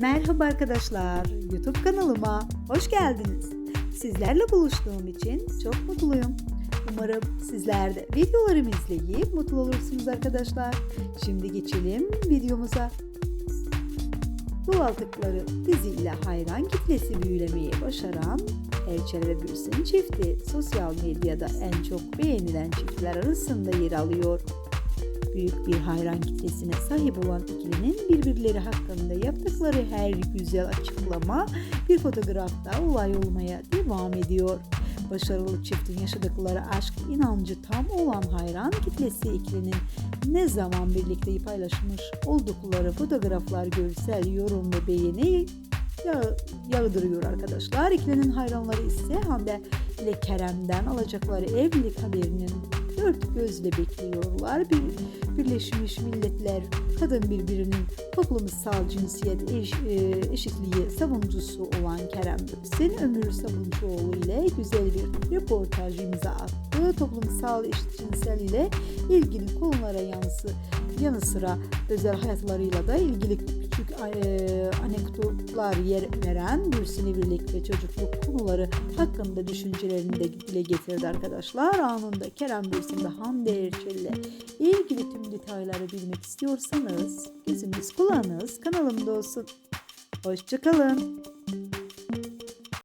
Merhaba arkadaşlar, YouTube kanalıma hoş geldiniz. Sizlerle buluştuğum için çok mutluyum. Umarım sizler de videolarımı izleyip mutlu olursunuz arkadaşlar. Şimdi geçelim videomuza. Bu aldıkları diziyle hayran kitlesi büyülemeyi başaran Erçel ve Bülsen çifti sosyal medyada en çok beğenilen çiftler arasında yer alıyor büyük bir hayran kitlesine sahip olan ikilinin birbirleri hakkında yaptıkları her güzel açıklama bir fotoğrafta olay olmaya devam ediyor. Başarılı çiftin yaşadıkları aşk inancı tam olan hayran kitlesi ikilinin ne zaman birlikte paylaşmış oldukları fotoğraflar görsel yorum ve beğeni ya- yağdırıyor arkadaşlar. İkilinin hayranları ise Hande ile Kerem'den alacakları evlilik haberinin dört gözle bekliyorlar. Bir, Birleşmiş Milletler kadın birbirinin toplumsal cinsiyet eş, e, eşitliği savunucusu olan Kerem Bürsin, Ömür Sabuncuoğlu ile güzel bir röportaj imza attı. Toplumsal eşitcinsel ile ilgili konulara yansı, yanı sıra özel hayatlarıyla da ilgili küçük e, anekdotlar yer veren Bürsin evlilik ve çocukluk konuları hakkında düşüncelerini de dile getirdi arkadaşlar. Anında Kerem Bürsin ve Hande Erçel ile ilgili tüm detayları bilmek istiyorsanız gözünüz kulağınız kanalımda olsun. Hoşçakalın.